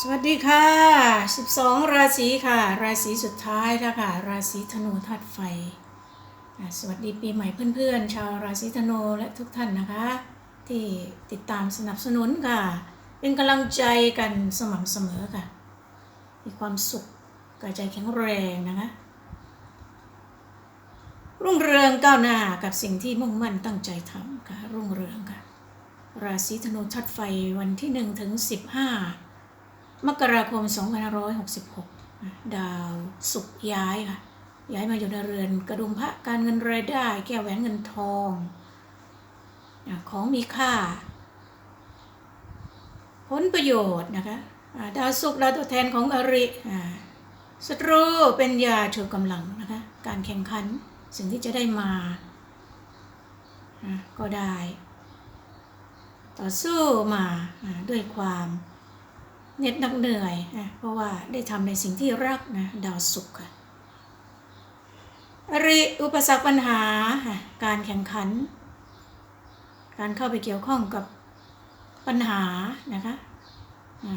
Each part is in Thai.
สวัสดีค่ะ 12 ราศีค่ะ ราศีสุดท้ายแล้วค่ะ ราศีธนูธาตุไฟ สวัสดีปีใหม่เพื่อนๆ ชาวราศีธนูและทุกท่านนะคะ ที่ติดตามสนับสนุนค่ะ เป็นกำลังใจกันสม่ำเสมอค่ะ มีความสุขกายใจแข็งแรงนะคะรุ่งเรืองก้าวหน้ากับสิ่งที่มุ่งมั่นตั้งใจทำค่ะรุ่งเรืองค่ะ ราศีธนูธาตุไฟวันที่1ถึง15 มกราคม 2566 ดาวศุกย้ายค่ะ ย้ายมาอยู่ในเรือนกระดุมพระการเงินรายได้ แก้วแหวนเงินทอง ของมีค่า ผลประโยชน์นะคะดาวศุกร์ดาวตัวแทนของอริศัตรูเป็นยาชูกำลังนะคะ การแข่งขันสิ่งที่จะได้มา ก็ได้ ต่อสู้มาด้วยความ เน็ดนักเหนื่อยอะเพราะว่าได้ทำในสิ่งที่รักนะดาวศุกร์ค่ะอริอุปสรรคปัญหาการแข่งขัน การเข้าไปเกี่ยวข้องกับปัญหานะคะอะ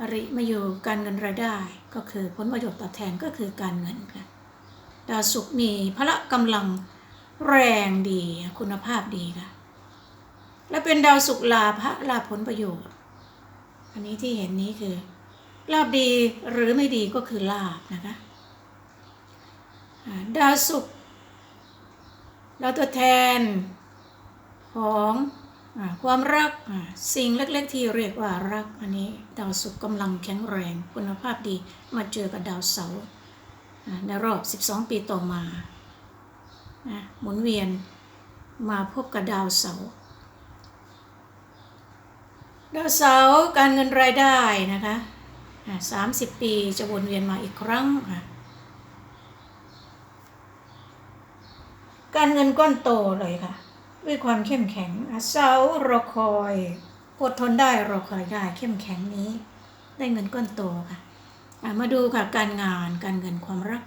อริมาอยู่การเงินรายได้ก็คือผลประโยชน์ตอบแทนก็คือการเงินค่ะดาวศุกมีพละกำลังแรงดีคุณภาพดีค่ะและเป็นดาวศุกลาภะลาผลประโยชน์ อันนี้ที่เห็นนี้คือ ลาบดีหรือไม่ดีก็คือลาบนะคะดาวศุกร์ดาวตัวแทนของอความรักสิ่งเล็กๆที่เรียกว่ารักอันนี้ดาวศุกร์กำลังแข็งแรงคุณภาพดีมาเจอกับดาวเสาร์ในรอบ 12 ปีต่อมานะหมุนเวียนมาพบกับดาวเสาร์ ดาวเสาร์การเงินรายได้นะคะสามสิบปีจะวนเวียนมาอีกครั้งค่ะ การเงินก้อนโตเลยค่ะ ด้วยความเข้มแข็งเสาร์รอคอยอดทนได้รอคอยได้เข้มแข็งนี้ ได้เงินก้อนโตค่ะอะมาดูค่ะการงานการเงินความรัก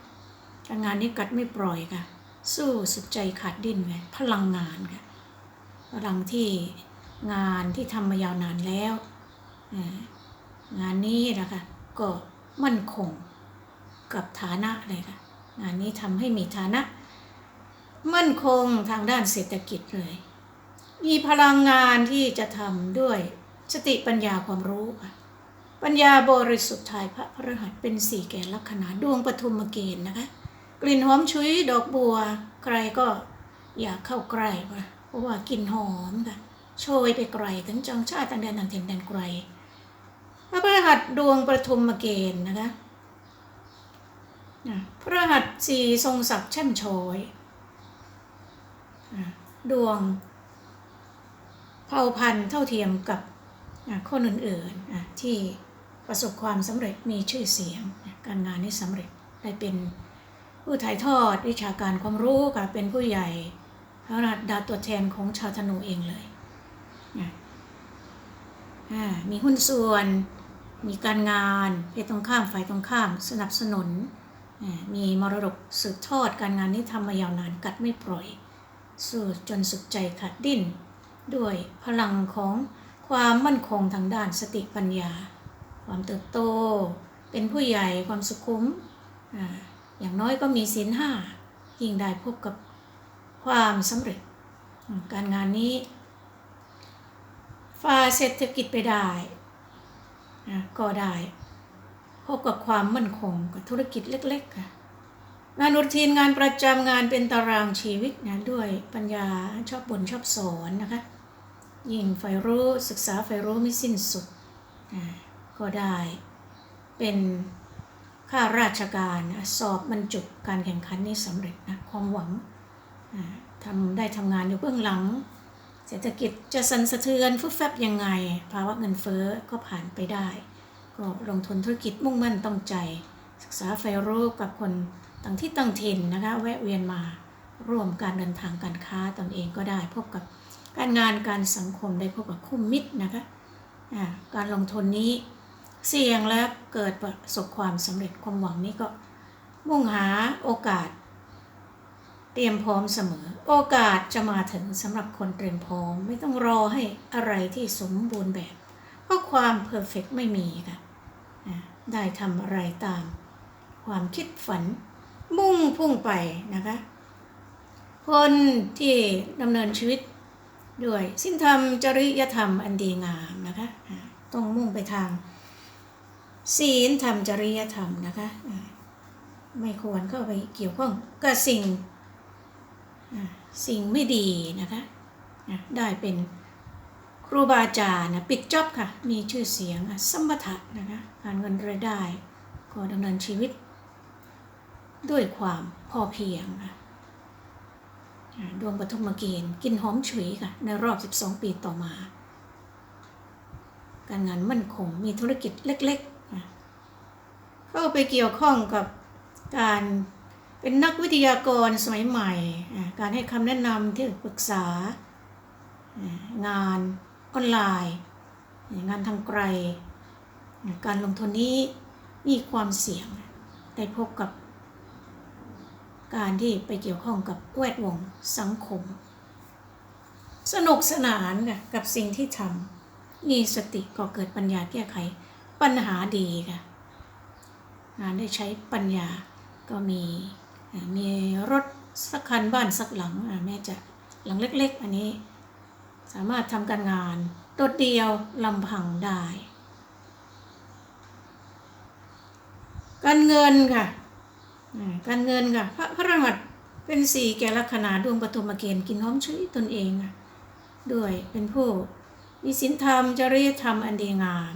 การงานนี้กัดไม่ปล่อยค่ะ สู้สุดใจขาดดิ้นไว้พลังงานค่ะพลังที่ งานที่ทำมายาวนานแล้ว งานนี้นะคะก็มั่นคงกับฐานะเลยค่ะ งานนี้ทำให้มีฐานะ มั่นคงทางด้านเศรษฐกิจเลย มีพลังงานที่จะทำด้วยสติปัญญาความรู้ค่ะปัญญาบริสุทธิ์ทายพระพฤหัสเป็นสี่แก่ลัคนาดวงปฐุมเกณฑ์นะคะ กลิ่นหอมชุยดอกบัว ใครก็อยากเข้าใกล้ค่ะเพราะว่ากลิ่นหอมค่ะ โชยไปไกลถึงจังชาติต่างแดนต่างถิ่นแดนไกลพระพฤหัสดวงประทุมเกณฑ์นะคะอะพระหัสสีทรงศักดิ์แช่มโชยดวงเผ่าพันธุ์เท่าเทียมกับคนอื่นๆที่ประสบความสำเร็จมีชื่อเสียงการงานนี้สำเร็จได้เป็นผู้ถ่ายทอดวิชาการความรู้ค่ะเป็นผู้ใหญ่พระหัสดาตัวแทนของชาวธนูเองเลย มีหุ้นส่วน มีการงานเพศตรงข้ามฝ่ายตรงข้าม สนับสนุน มีมรดกสืบทอดการงานนี้ทำมายาวนานกัดไม่ปล่อย สู้จนสุดใจขาดดิ้น ด้วยพลังของความมั่นคงทางด้านสติปัญญา ความเติบโต เป็นผู้ใหญ่ความสุขุมอย่างน้อยก็มีศีลห้ายิ่งได้พบกับความสำเร็จ การงานนี้ ฝ่าเศรษฐกิจไปได้ก็ได้พบกับความมั่นคงกับธุรกิจเล็กๆค่ะงานรุทีนงานประจำงานเป็นตารางชีวิตนะด้วยปัญญาชอบบ่นชอบสอนนะคะ ยิ่งใฝ่รู้ศึกษาใฝ่รู้ไม่สิ้นสุดก็ได้เป็นข้าราชการสอบบรรจุการแข่งขันนี้สำเร็จนะความหวังทำได้ทำงานอยู่เบื้องหลัง เศรษฐกิจจะสั่นสะเทือนฟุบแฟบยังไง ภาวะเงินเฟ้อก็ผ่านไปได้ ก็ลงทุนธุรกิจมุ่งมั่นต้องใจ ศึกษาไฟรู้กับคนต่างที่ต่างถิ่นนะคะแวะเวียนมาร่วมการเดินทางการค้าตนเองก็ได้ พบกับการงานการสังคมได้พบกับคู่มิตรนะคะอ่าการลงทุนนี้เสี่ยงและเกิดประสบความสำเร็จความหวังนี้ก็มุ่งหาโอกาส เตรียมพร้อมเสมอ โอกาสจะมาถึงสำหรับคนเตรียมพร้อม ไม่ต้องรอให้อะไรที่สมบูรณ์แบบ เพราะความเพอร์เฟกไม่มีค่ะได้ทำอะไรตาม ความคิดฝัน มุ่งพุ่งไปนะคะ คนที่ดำเนินชีวิตด้วยสิ้นธรรมจริยธรรมอันดีงามนะคะต้องมุ่งไปทาง ศีลธรรมจริยธรรมนะคะ ไม่ควรเข้าไปเกี่ยวข้องกับสิ่ง สิ่งไม่ดีนะคะได้เป็นครูบาอาจารย์นะปิดจ็อบค่ะ มีชื่อเสียงอะสัมปทะนะคะการเงินรายได้ก็ดำเนินชีวิต ด้วยความพอเพียงค่ะดวงปฐมเกณฑ์กินหอมฉุยค่ะในรอบ 12 ปีต่อมา การงานมั่นคงมีธุรกิจเล็กๆเข้าไปเกี่ยวข้องกับการ เป็นนักวิทยากรสมัยใหม่ การให้คำแนะนำที่ปรึกษา งานออนไลน์ งานทางไกล การลงทุนนี้มีความเสี่ยงได้พบกับ การที่ไปเกี่ยวข้องกับแวดวงสังคม สนุกสนานกับสิ่งที่ทำมีสติก็เกิดปัญญาแก้ไขปัญหาดีค่ะงานได้ใช้ปัญญาก็มี มีรถสักคันบ้านสักหลังแม้จะหลังเล็ก ๆ อันนี้ สามารถทำการงานโดดเดียวลำพังได้ การเงินค่ะการเงินค่ะ พระพระรหัสเป็นสี่แก่ลัคนาดวงปฐมเกณฑ์กินหอมชุยตนเองค่ะด้วยเป็นผู้มีศีลธรรมจริยธรรมอันดีงาม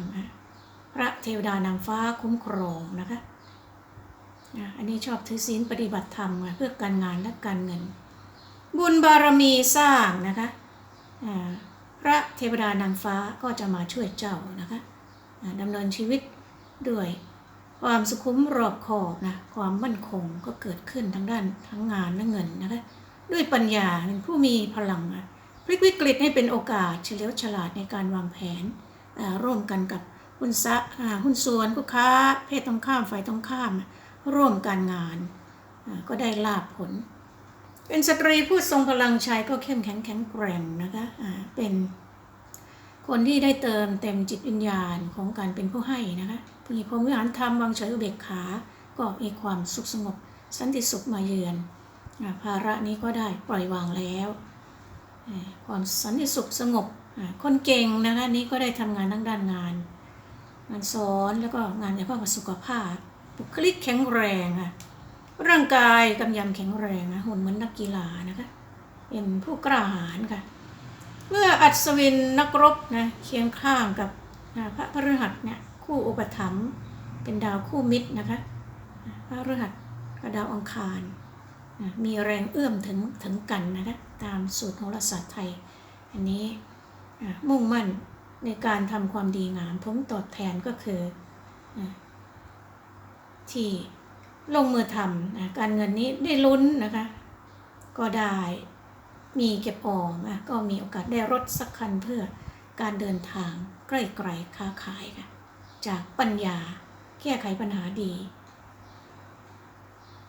พระเทวดานางฟ้าคุ้มครองนะคะ อะอันนี้ชอบถือศีลปฏิบัติธรรมเพื่อการงานและการเงิน บุญบารมีสร้างนะคะพระเทวดานางฟ้าก็จะมาช่วยเจ้านะคะดำเนินชีวิตด้วยความสุขุมรอบคอบนะความมั่นคงก็เกิดขึ้นทั้งด้านทั้งงานและเงินนะคะด้วยปัญญาเป็นผู้มีพลังพลิกวิกฤตให้เป็นโอกาสเฉลียวฉลาดในการวางแผนร่วมกันกับหุ้นซะหุ้นส่วนลูกค้า เพศตรงข้ามฝ่ายตรงข้าม ร่วมการงาน ก็ได้ลาบผล เป็นสตรีผู้ทรงพลังชายก็เข้มแข็งแข็งแกร่งนะคะเป็นคนที่ได้เติมเต็มจิตวิญญาณของการเป็นผู้ให้นะคะผู้มีพรหมวิหารธรรมวางเฉยอุเบกขา ก็มีความสุขสงบ สันติสุขมาเยือน ภาระนี้ก็ได้ปล่อยวางแล้ว ความสันติสุขสงบ คนเก่งนะคะนี้ก็ได้ทำงานทั้งด้านงาน งานสอนแล้วก็งานเกี่ยวข้องกับสุขภาพ บุคลิกแข็งแรงค่ะร่างกายกำยำแข็งแรงนะหุ่นเหมือนนักกีฬานะคะเป็นผู้กล้าหาญค่ะ เมื่ออัศวินนักรบนะเคียงข้างกับพระพฤหัสเนี่ยคู่อุปถัมภ์เป็นดาวคู่มิตรนะคะพระพฤหัสกับดาวอังคารมีแรงเอื้อมถึงถึงกันนะคะตามสูตรโหราศาสตร์ไทย อันนี้มุ่งมั่นในการทำความดีงามผลตอบแทนก็คือ ที่ลงมือทำนะการเงินนี้ได้ลุ้นนะคะ ก็ได้มีเก็บออมอะก็มีโอกาสได้รถสักคันเพื่อการเดินทางใกล้ๆค้าขายค่ะจากปัญญาแก้ไขปัญหาดี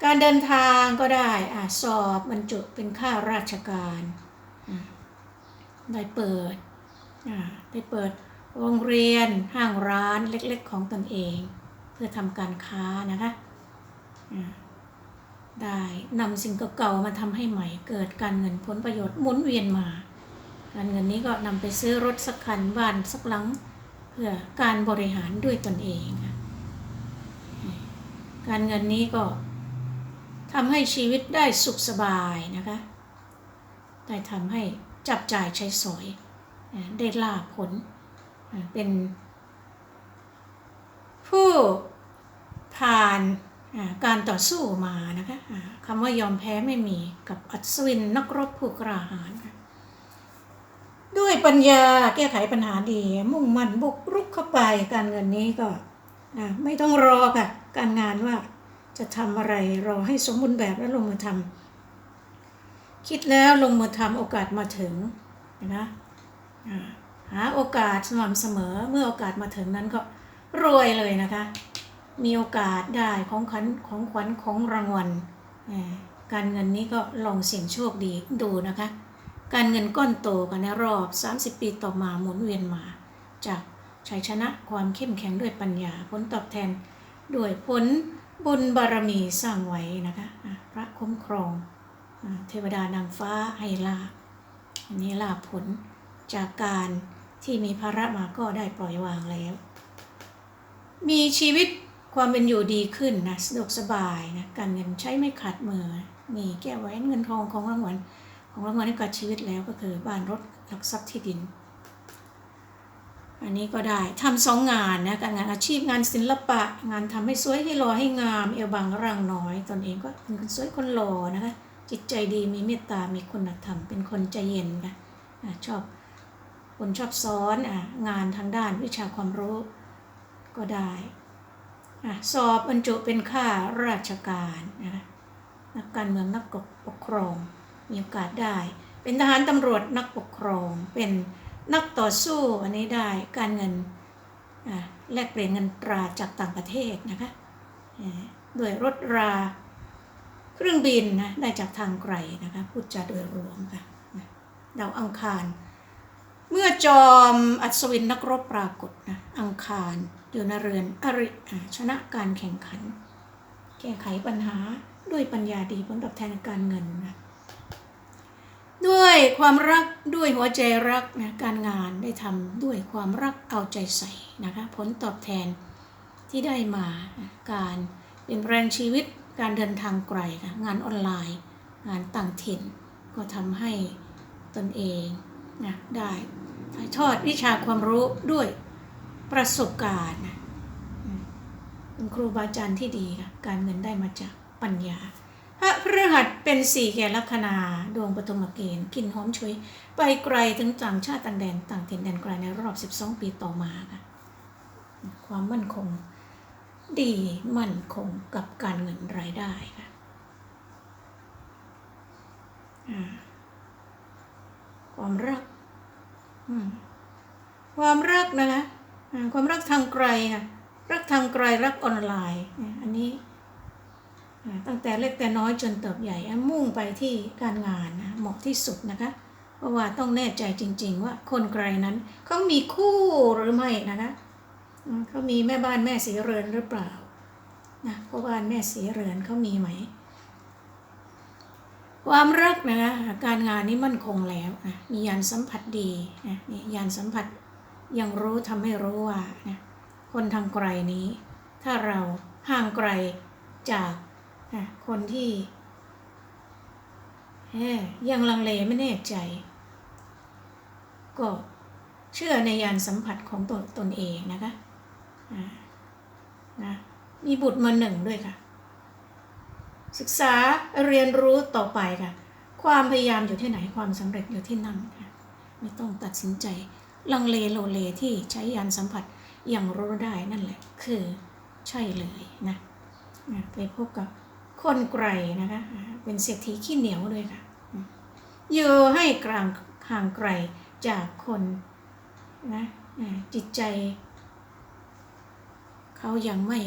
การเดินทางก็ได้อาสอบบรรจุเป็นข้าราชการได้เปิดได้เปิดโรงเรียนห้างร้านเล็กๆของตนเอง เพื่อทำการค้านะคะได้นำสิ่งเก่าๆมาทำให้ใหม่เกิดการเงินผลประโยชน์หมุนเวียนมา การเงินนี้ก็นำไปซื้อรถสักคันบ้านสักหลัง เพื่อการบริหารด้วยตนเอง การเงินนี้ก็ทำให้ชีวิตได้สุขสบายนะคะได้ทำให้จับจ่ายใช้สอยได้ล่าผลเป็น ผู้ผ่านการต่อสู้มานะคะคำว่ายอมแพ้ไม่มีกับอัศวินนักรบผู้กล้าหาญด้วยปัญญาแก้ไขปัญหาดี มุ่งมั่นบุกรุกเข้าไปการเงินนี้ก็ไม่ต้องรอค่ะ การงานว่าจะทำอะไรรอให้สมบูรณ์แบบแล้วลงมือทำคิดแล้วลงมือทำโอกาสมาถึงนะหาโอกาสสม่ำเสมอเมื่อโอกาสมาถึงนั้นก็ รวยเลยนะคะ มีโอกาสได้ของขวัญของขวัญของรางวัลการเงินนี้ก็ลองเสี่ยงโชคดีดูนะคะ การเงินก้อนโตกันในรอบ 30 ปีต่อมาหมุนเวียนมา จากชัยชนะความเข้มแข็งด้วยปัญญาผลตอบแทนด้วยผลบุญบารมีสร้างไว้นะคะพระคุ้มครองเทวดานางฟ้าให้ลาอันนี้ลาผลจากการที่มีภาระมาก็ได้ปล่อยวางแล้ว มีชีวิตความเป็นอยู่ดีขึ้นนะสะดวกสบายนะการเงินใช้ไม่ขาดมือมีแก้วแหวนเงินทองของรางวัลของรางวัลให้กับชีวิตแล้วก็คือบ้านรถหลักทรัพย์ที่ดิน อันนี้ก็ได้ทำสองงานนะการงานอาชีพงานศิลปะ งานทำให้สวยให้หล่อให้งามเอวบางร่างน้อย ตนเองก็เป็นคนสวยคนหล่อนะคะจิตใจดีมีเมตตามีคุณธรรมเป็นคนใจเย็นค่ะชอบคนชอบสอนงานทางด้านวิชาความรู้ ก็ได้อะสอบบรรจุเป็นข้าราชการนะคะนักการเมืองนักปกครอง มีโอกาสได้ เป็นทหารตำรวจนักปกครอง เป็นนักต่อสู้อันนี้ได้การเงินอะแลกเปลี่ยนเงินตราจากต่างประเทศนะคะอ่าด้วยรถราเครื่องบินนะได้จากทางไกลนะคะพูดจาโดยรวมค่ะนะดาวอังคาร เมื่อจอมอัศวินนักรบปรากฏนะอังคารอยู่ในเรือนอริชนะการแข่งขัน แก้ไขปัญหาด้วยปัญญาดีผลตอบแทนการเงินนะด้วยความรักด้วยหัวใจรักนะการงานได้ทำด้วยความรักเอาใจใส่นะคะผลตอบแทนที่ได้มาการเปลี่ยนแปลงชีวิตการเดินทางไกลค่ะงานออนไลน์ งานต่างถิ่น ก็ทำให้ตนเอง นะได้ถ่ายทอดวิชาความรู้ด้วยประสบการณ์นะเป็นครูบาอาจารย์ที่ดีค่ะการเงินได้มาจากปัญญาพระพฤหัสเป็นสี่แก่ลัคนาดวงปฐมเกณฑ์กลินหอมชุยไปไกลถึงต่างชาติต่างแดนต่างถิ่นแดนไกลในรอบ 12 ปีต่อมาค่ะความมั่นคงดีมั่นคงกับการเงินรายได้ค่ะอ่า ความรักความรักนะคะความรักทางไกลค่ะรักทางไกลรักออนไลน์อันนี้ตั้งแต่เล็กแต่น้อยจนเติบใหญ่มุ่งไปที่การงานนะเหมาะที่สุดนะคะเพราะว่าต้องแน่ใจจริง ๆ ว่าคนไกลนั้นเขามีคู่หรือไม่นะคะเขามีแม่บ้านแม่สีเรือนหรือเปล่านะพ่อบ้านแม่สีเรือนเขามีไหม ความรักนะคะการงานนี้มั่นคงแล้วนะมียานสัมผัสดีนะนี่ยานสัมผัสยังรู้ทำให้รู้ว่านะคนทางไกลนี้ ถ้าเราห่างไกลจากอะคนที่ยังลังเลไม่แน่ใจ ก็เชื่อในยานสัมผัสของตนตนเองนะคะนะมีบุตรมาหนึ่งด้วยค่ะ ศึกษาเรียนรู้ต่อไปค่ะ ความพยายามอยู่ที่ไหนความสำเร็จอยู่ที่นั่นค่ะ ไม่ต้องตัดสินใจ ลังเลโลเลที่ใช้ยานสัมผัสอย่างรู้ได้นั่นแหละ คือใช่เลยนะไปพบกับคนไกลนะคะ เป็นเศรษฐีขี้เหนียวด้วยค่ะอืมอยู่ให้กลางห่างไกลจากคนนะจิตใจ เขายังไม่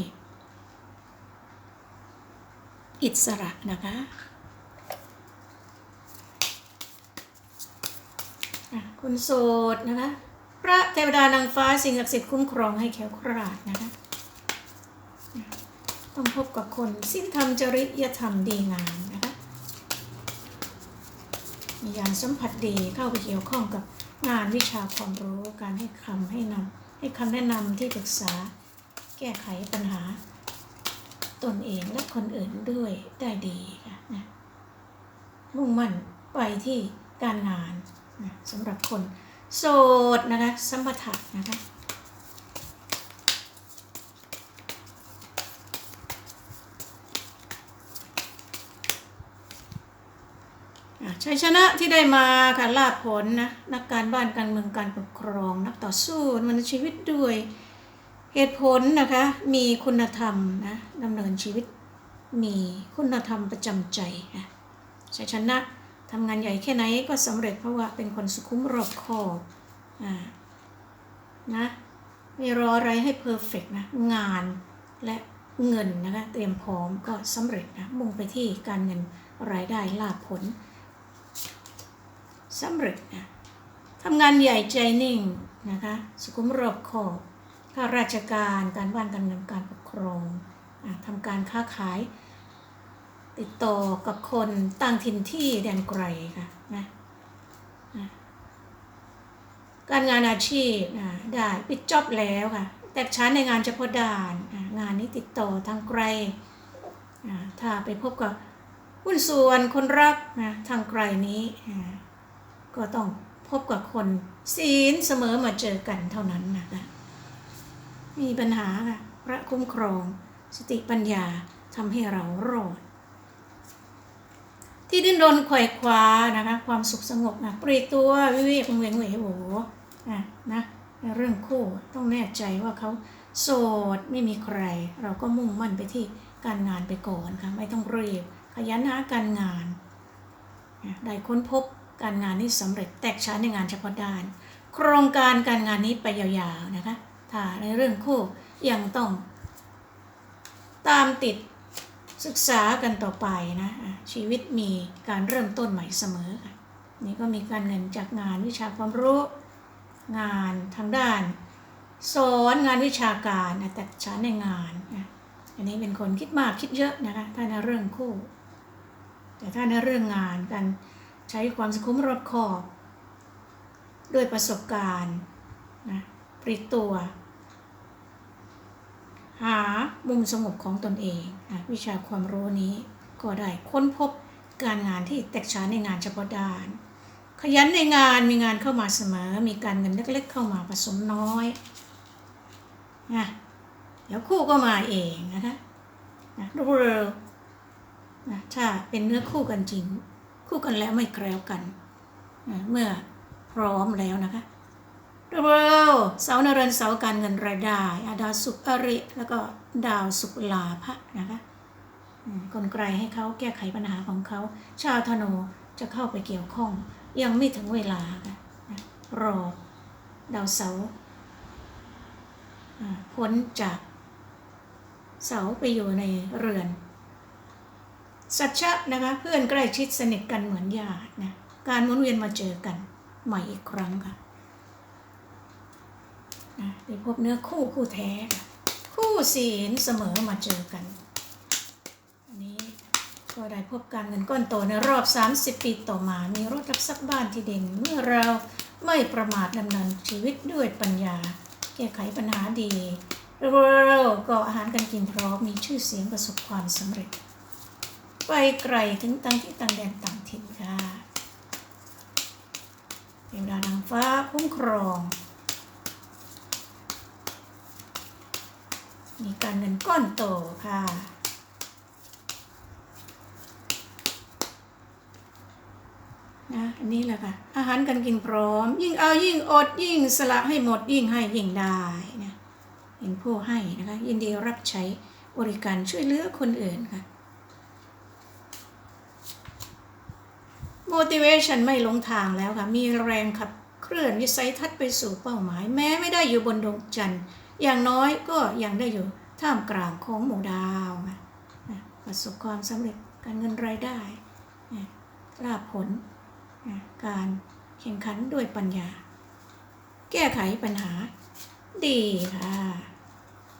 อิสระนะคะคุณโสดนะคะ พระเทวดานางฟ้าสิ่งศักดิ์สิทธิ์คุ้มครองให้แข็งคราดนะคะ ต้องพบกับคนสิ้นธรรมจริยธรรมดีงามนะคะ มียานสัมผัสดีเข้าไปเกี่ยวข้องกับงานวิชาความรู้การให้คำให้นำให้คำแนะนำที่ปรึกษาแก้ไขปัญหา ตนเองและคนอื่นด้วยได้ดีค่ะนะมุ่งมั่นไปที่การงานนะสำหรับคนโสดนะคะสมปทะนะคะอะชัยชนะที่ได้มาค่ะลาภผลนะนักการบ้านการเมืองการปกครอง นักต่อสู้มันชีวิตด้วย เหตุผลนะคะมีคุณธรรมนะดำเนินชีวิตมีคุณธรรมประจำใจค่ะชัยชนะทำงานใหญ่แค่ไหนก็สำเร็จเพราะว่าเป็นคนสุขุมรอบคอบอ่านะไม่รออะไรให้เพอร์เฟกนะงานและเงินนะคะเตรียมพร้อมก็สำเร็จนะมุ่งไปที่การเงินรายได้ลาภผลสำเร็จนะทำงานใหญ่ใจนิ่งนะคะสุขุมรอบคอบ ข้าราชการการบ้านการเงินการปกครองอทำการค้าขายติดต่อกับคนต่างถิ่นที่แดนไกลค่ะนะนะการงานอาชีพอะได้ปิดจ็อบแล้วค่ะ แตกชั้นในงานเฉพาะด้านอะงานนี้ติดต่อทางไกลอะถ้าไปพบกับหุ้นส่วนคนรักนะทางไกลนี้อะก็ต้องพบกับคนศีลเสมอมาเจอกันเท่านั้นนะคะ มีปัญหาค่ะพระคุ้มครอง สติปัญญาทำให้เรารอด ที่ดิ้นรนไขว่คว้านะคะ ความสุขสงบนะปรีตัววิเวกเวงเวโหนะนะในเรื่องคู่ต้องแน่ใจว่าเขาโสดไม่มีใคร เราก็มุ่งมั่นไปที่การงานไปก่อนค่ะไม่ต้องรีบ ขยันหาการงานได้ค้นพบการงานนี้สำเร็จแตกฉานในงานเฉพาะด้าน โครงการการงานนี้ไปยาวๆนะคะ ถ้าในเรื่องคู่ยังต้อง ตามติดศึกษากันต่อไปนะชีวิตมีการเริ่มต้นใหม่เสมอค่ะนี่ก็มีการเงินจากงานวิชาความรู้ งานทางด้าน สอนงานวิชาการนะแต่ชั้นในงานนะอันนี้เป็นคนคิดมากคิดเยอะนะคะถ้าในเรื่องคู่ แต่ถ้าในเรื่องงานการใช้ความสุขุมรอบคอบ ด้วยประสบการณ์ ริตัว หามุมสงบของตนเองนะวิชาความรู้นี้ก็ได้ค้นพบการงานที่แตกฉานในงานเฉพาะด้าน ขยันในงานมีงานเข้ามาเสมอ มีการเงินเล็กๆเข้ามาผสมน้อยนะเดี๋ยวคู่ก็มาเองนะคะนะรวดเร็วนะถ้าเป็นเนื้อคู่กันจริง คู่กันแล้วไม่แกล้วกันนะเมื่อพร้อมแล้วนะคะ เร็วเสาร์นเรือนเสาการเงินรายได้อาดาวสุขอริ แล้วก็ดาวสุขลาภะนะคะกลไกให้เขาแก้ไขปัญหาของเขา ชาวธนูจะเข้าไปเกี่ยวข้อง ยังไม่ถึงเวลาค่ะรอ ดาวเสาพ้นจากเสาไปอยู่ในเรือน สัจจะนะคะเพื่อนใกล้ชิดสนิทกันเหมือนญาตินะการหมุนเวียนมาเจอกันใหม่อีกครั้งค่ะ ได้พบเนื้อคู่คู่แท้ คู่ศีลเสมอมาเจอกัน อันนี้ก็ได้พบการเงินก้อนโตในรอบ 30 ปีต่อมา มีรถรับซักบ้านที่เด่นเมื่อเราไม่ประมาทดำเนินชีวิตด้วยปัญญา แก้ไขปัญหาดีเราก็อาหารการกินพร้อมมีชื่อเสียงประสบความสำเร็จ ไปไกลถึงต่างที่ต่างแดนต่างถิ่นค่ะเทวดานางฟ้าคุ้มครอง มีการเงินก้อนโตค่ะนะอันนี้แหละค่ะ อาหารการกินพร้อม ยิ่งเอายิ่งอดยิ่งสละให้หมดยิ่งให้ยิ่งได้นะเห็นผู้ให้นะคะ ยินดีรับใช้บริการช่วยเหลือคนอื่นค่ะ motivation ไม่ลงทางแล้วค่ะ มีแรงขับเคลื่อนวิสัยทัศน์ไปสู่เป้าหมาย แม้ไม่ได้อยู่บนดวงจันทร์ อย่างน้อยก็ยังได้อยู่ท่ามกลางของหมู่ดาวนะประสบความสำเร็จการเงินรายได้นะลาภผล การแข่งขันด้วยปัญญา แก้ไขปัญหา ดีค่ะ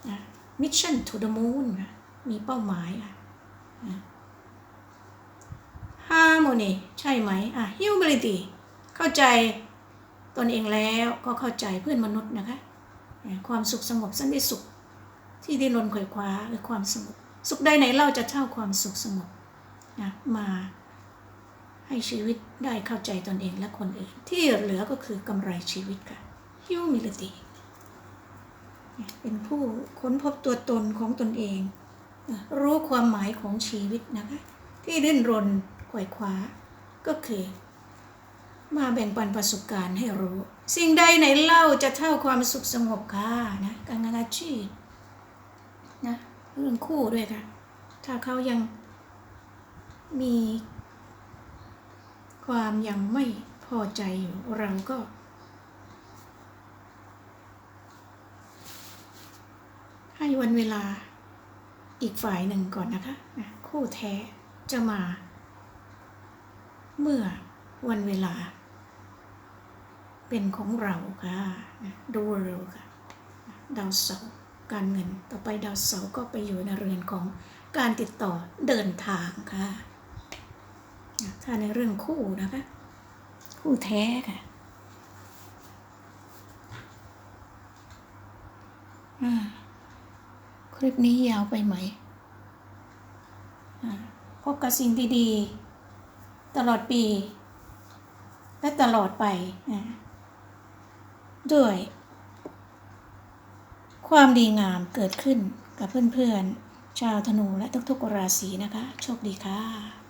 นะ mission to the moon ค่ะมีเป้าหมายค่ะนะ harmony ใช่ไหมอะ humility เข้าใจตนเองแล้วก็เข้าใจเพื่อนมนุษย์นะคะ ความสุขสงบสันติสุข ที่ดิ้นรนขว่คว้าคือความสงบสุขใดไหนเราจะเท่าความสุขสงบนะมาให้ชีวิตได้เข้าใจตนเองและคนอื่น ที่เหลือก็คือกำไรชีวิตค่ะ humility เป็นผู้ค้นพบตัวตนของตนเอง รู้ความหมายของชีวิตนะคะ ที่ดิ้นรนขว่คว้า ก็คือ มาแบ่งปันประสบการณ์ให้รู้ สิ่งใดไหนเล่าจะเท่าความสุขสงบค่ะนะการงานอาชีพนะเรื่องคู่ด้วยค่ะ ถ้าเขายังมีความยังไม่พอใจอยู่เราก็ ให้วันเวลาอีกฝ่ายหนึ่งก่อนนะคะนะคู่แท้จะมา เมื่อวันเวลา เป็นของเราค่ะดูเร็วค่ะ ดาวเสาร์การเงินต่อไปดาวเสาร์ก็ไปอยู่ในเรือนของการติดต่อเดินทางค่ะ ถ้าในเรื่องคู่นะคะ คู่แท้ค่ะคลิปนี้ยาวไปไหม พบกับสิ่งดี ๆ ตลอดปี และตลอดไปอ่า ด้วย ความดีงามเกิดขึ้นกับเพื่อนๆ ชาวธนูและทุกๆราศีนะคะ โชคดีค่ะ